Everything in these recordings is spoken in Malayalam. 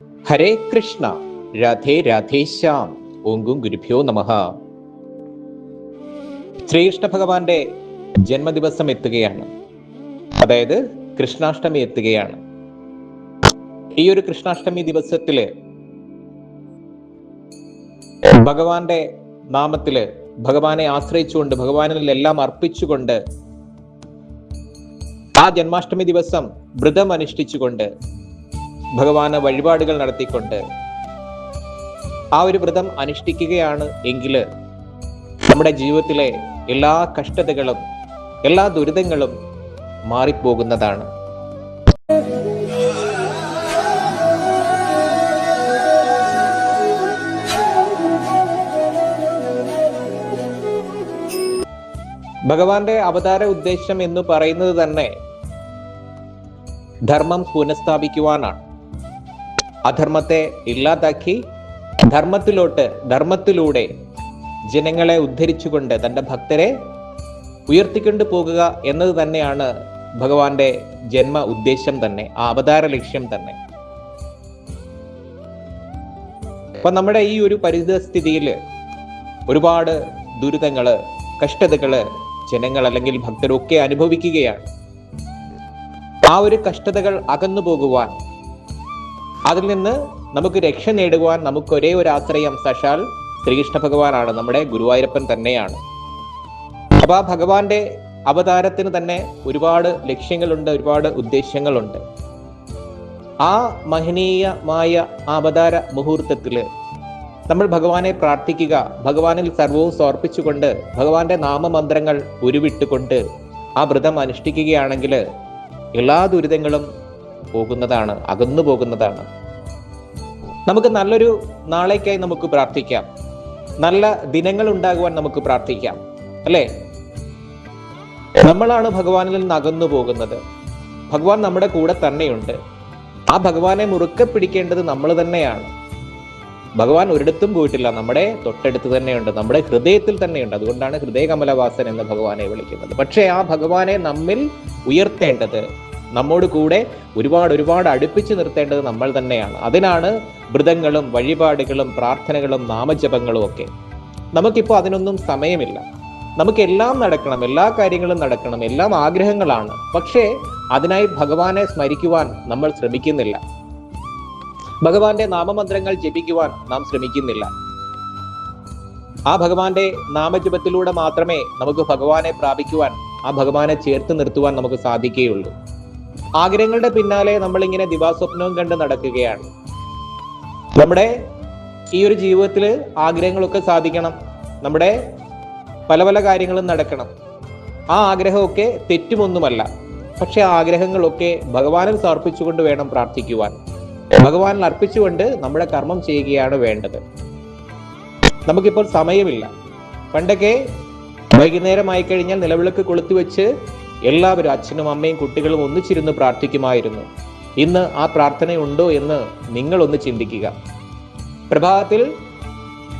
ഹരേ കൃഷ്ണ രാധേ രാധേശ്യാം ഓങ്കും ഗുരുഭ്യോ നമ. ശ്രീകൃഷ്ണ ഭഗവാന്റെ ജന്മദിവസം എത്തുകയാണ്. അതായത് കൃഷ്ണാഷ്ടമി എത്തുകയാണ്. ഈ ഒരു കൃഷ്ണാഷ്ടമി ദിവസത്തിൽ ഭഗവാന്റെ നാമത്തിൽ ഭഗവാനെ ആശ്രയിച്ചുകൊണ്ട് ഭഗവാനിൽ എല്ലാം അർപ്പിച്ചുകൊണ്ട് ആ ജന്മാഷ്ടമി ദിവസം വ്രതം അനുഷ്ഠിച്ചുകൊണ്ട് ഭഗവാന് വഴിപാടുകൾ നടത്തിക്കൊണ്ട് ആ ഒരു വ്രതം അനുഷ്ഠിക്കുകയാണ് എങ്കിൽ നമ്മുടെ ജീവിതത്തിലെ എല്ലാ കഷ്ടതകളും എല്ലാ ദുരിതങ്ങളും മാറിപ്പോകുന്നതാണ്. ഭഗവാന്റെ അവതാര ഉദ്ദേശം എന്ന് പറയുന്നത് തന്നെ ധർമ്മം പുനഃസ്ഥാപിക്കുവാനാണ്. അധർമ്മത്തെ ഇല്ലാതാക്കി ധർമ്മത്തിലോട്ട് ധർമ്മത്തിലൂടെ ജനങ്ങളെ ഉദ്ധരിച്ചുകൊണ്ട് തന്റെ ഭക്തരെ ഉയർത്തിക്കൊണ്ട് പോകുക എന്നത് തന്നെയാണ് ഭഗവാന്റെ ജന്മ ഉദ്ദേശം തന്നെ ആ അവതാര ലക്ഷ്യം തന്നെ. അപ്പൊ നമ്മുടെ ഈ ഒരു പരിതസ്ഥിതിയിൽ ഒരുപാട് ദുരിതങ്ങൾ കഷ്ടതകൾ ജനങ്ങൾ അല്ലെങ്കിൽ ഭക്തരൊക്കെ അനുഭവിക്കുകയാണ്. ആ ഒരു കഷ്ടതകൾ അകന്നു പോകുവാൻ അതിൽ നിന്ന് നമുക്ക് രക്ഷ നേടുവാൻ നമുക്ക് ഒരേ ഒരു ആശ്രയം സശാൽ ശ്രീകൃഷ്ണ ഭഗവാനാണ് നമ്മുടെ ഗുരുവായൂരപ്പൻ തന്നെയാണ്. അപ്പൊ ആ ഭഗവാന്റെ അവതാരത്തിന് തന്നെ ഒരുപാട് ലക്ഷ്യങ്ങളുണ്ട് ഒരുപാട് ഉദ്ദേശ്യങ്ങളുണ്ട് ആ മഹനീയമായ അവതാര മുഹൂർത്തത്തിൽ നമ്മൾ ഭഗവാനെ പ്രാർത്ഥിക്കുക ഭഗവാനിൽ സർവവും സമർപ്പിച്ചുകൊണ്ട് ഭഗവാന്റെ നാമമന്ത്രങ്ങൾ ഉരുവിട്ടുകൊണ്ട് ആ വ്രതം അനുഷ്ഠിക്കുകയാണെങ്കിൽ എല്ലാ ദുരിതങ്ങളും പോകുന്നതാണ് അകന്നു പോകുന്നതാണ്. നമുക്ക് നല്ലൊരു നാളേക്കായി നമുക്ക് പ്രാർത്ഥിക്കാം. നല്ല ദിനങ്ങൾ ഉണ്ടാകുവാൻ നമുക്ക് പ്രാർത്ഥിക്കാം. അല്ലേ? നമ്മളാണ് ഭഗവാനിൽ നിന്ന് അകന്നു പോകുന്നത്. ഭഗവാൻ നമ്മുടെ കൂടെ തന്നെയുണ്ട്. ആ ഭഗവാനെ മുറുക്കെ പിടിക്കേണ്ടത് നമ്മൾ തന്നെയാണ്. ഭഗവാൻ ഒരിടത്തും പോയിട്ടില്ല. നമ്മുടെ തൊട്ടടുത്ത് തന്നെയുണ്ട്. നമ്മുടെ ഹൃദയത്തിൽ തന്നെയുണ്ട്. അതുകൊണ്ടാണ് ഹൃദയകമലവാസൻ എന്ന് ഭഗവാനെ വിളിക്കുന്നത്. പക്ഷേ ആ ഭഗവാനെ നമ്മിൽ ഉയർത്തേണ്ടത് നമ്മോട് കൂടെ ഒരുപാട് ഒരുപാട് അടുപ്പിച്ച് നിർത്തേണ്ടത് നമ്മൾ തന്നെയാണ്. അതിനാണ് വ്രതങ്ങളും വഴിപാടുകളും പ്രാർത്ഥനകളും നാമജപങ്ങളും ഒക്കെ. നമുക്കിപ്പോൾ അതിനൊന്നും സമയമില്ല. നമുക്കെല്ലാം നടക്കണം എല്ലാ കാര്യങ്ങളും നടക്കണം എല്ലാം ആഗ്രഹങ്ങളാണ്. പക്ഷേ അതിനായി ഭഗവാനെ സ്മരിക്കുവാൻ നമ്മൾ ശ്രമിക്കുന്നില്ല. ഭഗവാന്റെ നാമമന്ത്രങ്ങൾ ജപിക്കുവാൻ നാം ശ്രമിക്കുന്നില്ല. ആ ഭഗവാന്റെ നാമജപത്തിലൂടെ മാത്രമേ നമുക്ക് ഭഗവാനെ പ്രാപിക്കുവാൻ ആ ഭഗവാനെ ചേർത്ത് നിർത്തുവാൻ നമുക്ക് സാധിക്കുകയുള്ളൂ. ആഗ്രഹങ്ങളുടെ പിന്നാലെ നമ്മൾ ഇങ്ങനെ ദിവാസ്വപ്നവും കണ്ട് നടക്കുകയാണ്. നമ്മുടെ ഈ ഒരു ജീവിതത്തിൽ ആഗ്രഹങ്ങളൊക്കെ സാധിക്കണം. നമ്മുടെ പല പല കാര്യങ്ങളും നടക്കണം. ആ ആഗ്രഹമൊക്കെ തെറ്റുമൊന്നുമല്ല. പക്ഷെ ആ ആഗ്രഹങ്ങളൊക്കെ ഭഗവാനിൽ സമർപ്പിച്ചുകൊണ്ട് വേണം പ്രാർത്ഥിക്കുവാൻ. ഭഗവാനിൽ അർപ്പിച്ചുകൊണ്ട് നമ്മുടെ കർമ്മം ചെയ്യുകയാണ് വേണ്ടത്. നമുക്കിപ്പോൾ സമയമില്ല. പണ്ടൊക്കെ വൈകുന്നേരമായി കഴിഞ്ഞാൽ നിലവിളക്ക് കൊളുത്തി വെച്ച് എല്ലാവരും അച്ഛനും അമ്മയും കുട്ടികളും ഒന്നിച്ചിരുന്ന് പ്രാർത്ഥിക്കുമായിരുന്നു. ഇന്ന് ആ പ്രാർത്ഥനയുണ്ടോ എന്ന് നിങ്ങളൊന്ന് ചിന്തിക്കുക. പ്രഭാതത്തിൽ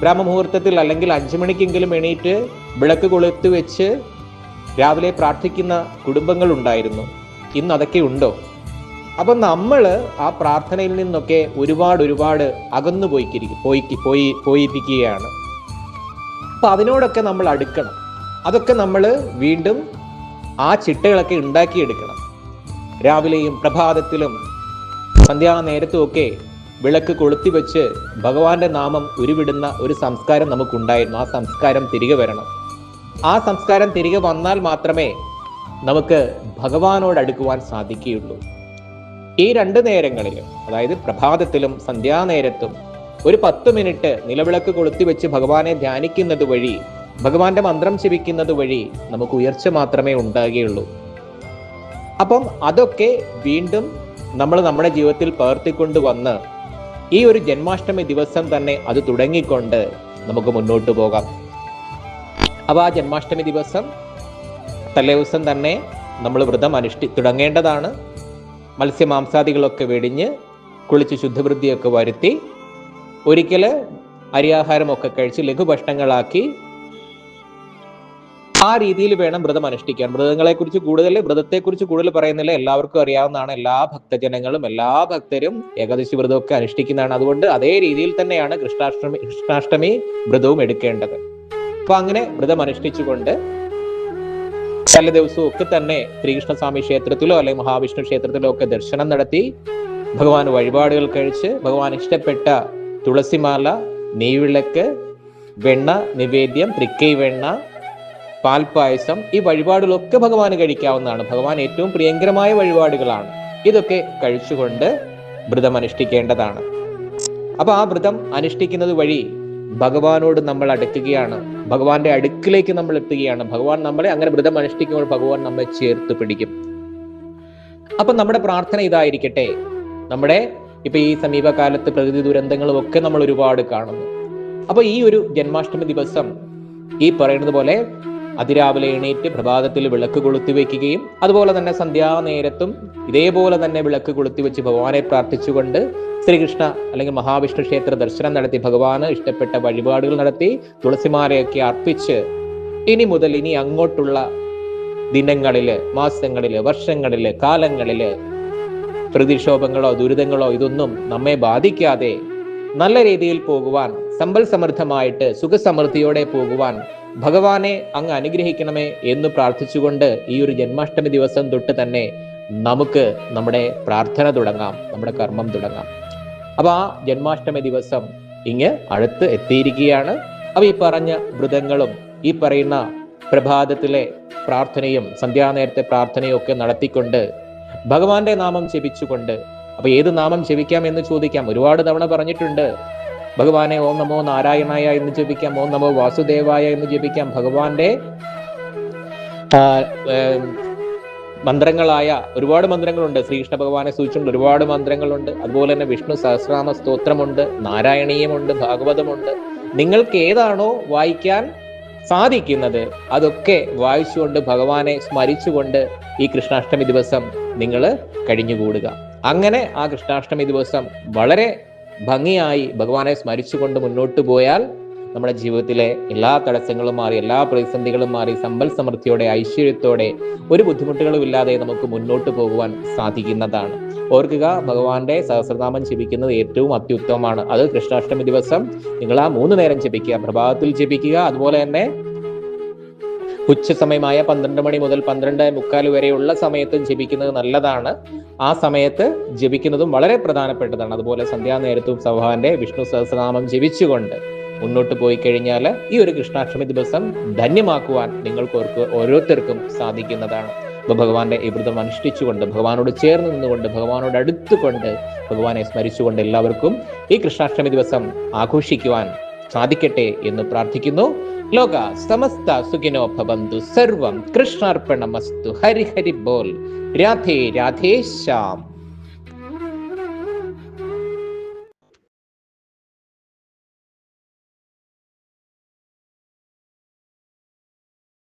ബ്രഹ്മമുഹൂർത്തത്തിൽ അല്ലെങ്കിൽ അഞ്ചു മണിക്കെങ്കിലും എണീറ്റ് വിളക്ക് കൊളുത്തി വെച്ച് രാവിലെ പ്രാർത്ഥിക്കുന്ന കുടുംബങ്ങൾ ഉണ്ടായിരുന്നു. ഇന്ന് അതൊക്കെ ഉണ്ടോ? അപ്പൊ നമ്മൾ ആ പ്രാർത്ഥനയിൽ നിന്നൊക്കെ ഒരുപാട് ഒരുപാട് അകന്നു പോയിക്കിരിക്കും പോയി പോയി പോയിരിക്കുകയാണ്. അപ്പൊ അതിനോടൊക്കെ നമ്മൾ അടുക്കണം. അതൊക്കെ നമ്മൾ വീണ്ടും ആ ചിട്ടകളൊക്കെ ഉണ്ടാക്കിയെടുക്കണം. രാവിലെയും പ്രഭാതത്തിലും സന്ധ്യാനേരത്തും ഒക്കെ വിളക്ക് കൊളുത്തി വെച്ച് ഭഗവാന്റെ നാമം ഉരുവിടുന്ന ഒരു സംസ്കാരം നമുക്കുണ്ടായിരുന്നു. ആ സംസ്കാരം തിരികെ വരണം. ആ സംസ്കാരം തിരികെ വന്നാൽ മാത്രമേ നമുക്ക് ഭഗവാനോട് അടുക്കുവാൻ സാധിക്കുകയുള്ളൂ. ഈ രണ്ട് നേരങ്ങളിലും അതായത് പ്രഭാതത്തിലും സന്ധ്യാനേരത്തും ഒരു പത്ത് മിനിറ്റ് നിലവിളക്ക് കൊളുത്തി വെച്ച് ഭഗവാനെ ധ്യാനിക്കുന്നത് വഴി ഭഗവാന്റെ മന്ത്രം ജപിക്കുന്നത് വഴി നമുക്ക് ഉയർച്ച മാത്രമേ ഉണ്ടാകുകയുള്ളൂ. അപ്പം അതൊക്കെ വീണ്ടും നമ്മൾ നമ്മുടെ ജീവിതത്തിൽ പകർത്തിക്കൊണ്ട് വന്ന് ഈ ഒരു ജന്മാഷ്ടമി ദിവസം തന്നെ അത് തുടങ്ങിക്കൊണ്ട് നമുക്ക് മുന്നോട്ട് പോകാം. അപ്പോൾ ആ ജന്മാഷ്ടമി ദിവസം തലേദിവസം തന്നെ നമ്മൾ വ്രതം അനുഷ്ഠി തുടങ്ങേണ്ടതാണ്. മത്സ്യമാംസാദികളൊക്കെ വെടിഞ്ഞ് കുളിച്ച് ശുദ്ധവൃത്തിയൊക്കെ വരുത്തി ഒരിക്കൽ അരിയാഹാരമൊക്കെ കഴിച്ച് ലഘുഭക്ഷണങ്ങളാക്കി ആ രീതിയിൽ വേണം വ്രതം അനുഷ്ഠിക്കാൻ. വ്രതങ്ങളെ കുറിച്ച് കൂടുതൽ വ്രതത്തെ കുറിച്ച് കൂടുതൽ പറയുന്നില്ല. എല്ലാവർക്കും അറിയാവുന്നതാണ്. എല്ലാ ഭക്തജനങ്ങളും എല്ലാ ഭക്തരും ഏകാദശി വ്രതമൊക്കെ അനുഷ്ഠിക്കുന്നതാണ്. അതുകൊണ്ട് അതേ രീതിയിൽ തന്നെയാണ് കൃഷ്ണാഷ്ടമി കൃഷ്ണാഷ്ടമി വ്രതവും എടുക്കേണ്ടത്. അപ്പൊ അങ്ങനെ വ്രതം അനുഷ്ഠിച്ചുകൊണ്ട് പല ദിവസവും ഒക്കെ തന്നെ ശ്രീകൃഷ്ണസ്വാമി ക്ഷേത്രത്തിലോ അല്ലെങ്കിൽ മഹാവിഷ്ണു ക്ഷേത്രത്തിലോ ഒക്കെ ദർശനം നടത്തി ഭഗവാൻ വഴിപാടുകൾ കഴിച്ച് ഭഗവാൻ ഇഷ്ടപ്പെട്ട തുളസിമാല നെയ്വിളക്ക് വെണ്ണ നിവേദ്യം തൃക്കൈ വെണ്ണ പാൽപ്പായസം ഈ വഴിപാടുകളൊക്കെ ഭഗവാന് കഴിക്കാവുന്നതാണ്. ഭഗവാൻ ഏറ്റവും പ്രിയങ്കരമായ വഴിപാടുകളാണ്. ഇതൊക്കെ കഴിച്ചുകൊണ്ട് വ്രതം അനുഷ്ഠിക്കേണ്ടതാണ്. അപ്പൊ ആ വ്രതം അനുഷ്ഠിക്കുന്നത് വഴി ഭഗവാനോട് നമ്മൾ അടുക്കുകയാണ്. ഭഗവാന്റെ അടുക്കിലേക്ക് നമ്മൾ എത്തുകയാണ്. ഭഗവാൻ നമ്മളെ അങ്ങനെ വ്രതം അനുഷ്ഠിക്കുമ്പോൾ ഭഗവാൻ നമ്മെ ചേർത്ത് പിടിക്കും. അപ്പൊ നമ്മുടെ പ്രാർത്ഥന ഇതായിരിക്കട്ടെ. നമ്മുടെ ഇപ്പൊ ഈ സമീപകാലത്ത് പ്രകൃതി ദുരന്തങ്ങളും ഒക്കെ നമ്മൾ ഒരുപാട് കാണുന്നു. അപ്പൊ ഈ ഒരു ജന്മാഷ്ടമി ദിവസം ഈ പറയുന്നത് പോലെ അതിരാവിലെ എണീറ്റ് പ്രഭാതത്തിൽ വിളക്ക് കൊളുത്തി വയ്ക്കുകയും അതുപോലെ തന്നെ സന്ധ്യാനേരത്തും ഇതേപോലെ തന്നെ വിളക്ക് കൊളുത്തി വെച്ച് ഭഗവാനെ പ്രാർത്ഥിച്ചുകൊണ്ട് ശ്രീകൃഷ്ണ അല്ലെങ്കിൽ മഹാവിഷ്ണു ക്ഷേത്ര ദർശനം നടത്തി ഭഗവാന് ഇഷ്ടപ്പെട്ട വഴിപാടുകൾ നടത്തി തുളസിമാരെയൊക്കെ അർപ്പിച്ച് ഇനി മുതൽ ഇനി അങ്ങോട്ടുള്ള ദിനങ്ങളിൽ മാസങ്ങളിൽ വർഷങ്ങളിൽ കാലങ്ങളിൽ പ്രതിക്ഷോഭങ്ങളോ ദുരിതങ്ങളോ ഇതൊന്നും നമ്മെ ബാധിക്കാതെ നല്ല രീതിയിൽ പോകുവാൻ സമ്പൽ സമൃദ്ധമായിട്ട് സുഖസമൃദ്ധിയോടെ പോകുവാൻ ഭഗവാനെ അങ്ങ് അനുഗ്രഹിക്കണമേ എന്ന് പ്രാർത്ഥിച്ചുകൊണ്ട് ഈ ഒരു ജന്മാഷ്ടമി ദിവസം തൊട്ട് തന്നെ നമുക്ക് നമ്മുടെ പ്രാർത്ഥന തുടങ്ങാം നമ്മുടെ കർമ്മം തുടങ്ങാം. അപ്പൊ ആ ജന്മാഷ്ടമി ദിവസം ഇങ്ങ് അടുത്ത് എത്തിയിരിക്കുകയാണ്. അപ്പൊ ഈ പറഞ്ഞ വ്രതങ്ങളും ഈ പറയുന്ന പ്രഭാതത്തിലെ പ്രാർത്ഥനയും സന്ധ്യാനേരത്തെ പ്രാർത്ഥനയും ഒക്കെ നടത്തിക്കൊണ്ട് ഭഗവാന്റെ നാമം ജപിച്ചുകൊണ്ട് അപ്പൊ ഏത് നാമം ജപിക്കാം എന്ന് ചോദിക്കാം. ഒരുപാട് തവണ പറഞ്ഞിട്ടുണ്ട്. ഭഗവാനെ ഓം നമോ നാരായണായ എന്ന് ജപിക്കാം. ഓം നമോ വാസുദേവായ എന്ന് ജപിക്കാം. ഭഗവാന്റെ മന്ത്രങ്ങളായ ഒരുപാട് മന്ത്രങ്ങളുണ്ട്. ശ്രീകൃഷ്ണ ഭഗവാനെ സൂചിച്ചുകൊണ്ട് ഒരുപാട് മന്ത്രങ്ങളുണ്ട്. അതുപോലെ തന്നെ വിഷ്ണു സഹസ്രനാമ സ്തോത്രമുണ്ട്. നാരായണീയമുണ്ട്. ഭാഗവതമുണ്ട്. നിങ്ങൾക്ക് ഏതാണോ വായിക്കാൻ സാധിക്കുന്നത് അതൊക്കെ വായിച്ചുകൊണ്ട് ഭഗവാനെ സ്മരിച്ചുകൊണ്ട് ഈ കൃഷ്ണാഷ്ടമി ദിവസം നിങ്ങൾ കഴിഞ്ഞുകൂടുക. അങ്ങനെ ആ കൃഷ്ണാഷ്ടമി ദിവസം വളരെ ഭംഗിയായി ഭഗവാനെ സ്മരിച്ചുകൊണ്ട് മുന്നോട്ട് പോയാൽ നമ്മുടെ ജീവിതത്തിലെ എല്ലാ തടസ്സങ്ങളും മാറി എല്ലാ പ്രതിസന്ധികളും മാറി സമ്പൽ സമൃദ്ധിയോടെ ഐശ്വര്യത്തോടെ ഒരു ബുദ്ധിമുട്ടുകളും ഇല്ലാതെ നമുക്ക് മുന്നോട്ട് പോകുവാൻ സാധിക്കുന്നതാണ്. ഓർക്കുക ഭഗവാന്റെ സഹസ്രനാമം ജപിക്കുന്നത് ഏറ്റവും അത്യുത്തമമാണ്. അത് കൃഷ്ണാഷ്ടമി ദിവസം നിങ്ങൾ ആ മൂന്ന് നേരം ജപിക്കുക. പ്രഭാതത്തിൽ ജപിക്കുക. അതുപോലെ തന്നെ ഉച്ച സമയമായ പന്ത്രണ്ട് മണി മുതൽ പന്ത്രണ്ട് മുക്കാൽ വരെയുള്ള സമയത്തും ജപിക്കുന്നത് നല്ലതാണ്. ആ സമയത്ത് ജപിക്കുന്നതും വളരെ പ്രധാനപ്പെട്ടതാണ്. അതുപോലെ സന്ധ്യാനേരത്തും സഭവാന്റെ വിഷ്ണു സഹസ്രനാമം ജപിച്ചുകൊണ്ട് മുന്നോട്ട് പോയി കഴിഞ്ഞാൽ ഈ ഒരു കൃഷ്ണാഷ്ടമി ദിവസം ധന്യമാക്കുവാൻ നിങ്ങൾക്ക് ഓരോരുത്തർക്കും സാധിക്കുന്നതാണ്. അപ്പൊ ഭഗവാന്റെ ഈ വ്രതം അനുഷ്ഠിച്ചുകൊണ്ട് ഭഗവാനോട് ചേർന്ന് നിന്നുകൊണ്ട് ഭഗവാനോട് അടുത്തുകൊണ്ട് ഭഗവാനെ സ്മരിച്ചുകൊണ്ട് എല്ലാവർക്കും ഈ കൃഷ്ണാഷ്ടമി ദിവസം ആഘോഷിക്കുവാൻ സാധിക്കട്ടെ എന്ന് പ്രാർത്ഥിക്കുന്നു. ലോക സമസ്ത സുഖിനോ ഭവന്തു സർവം കൃഷ്ണാർപ്പണമസ്തു. ഹരി ഹരി ബോൽ രാധേ രാധേ ശ്യാം.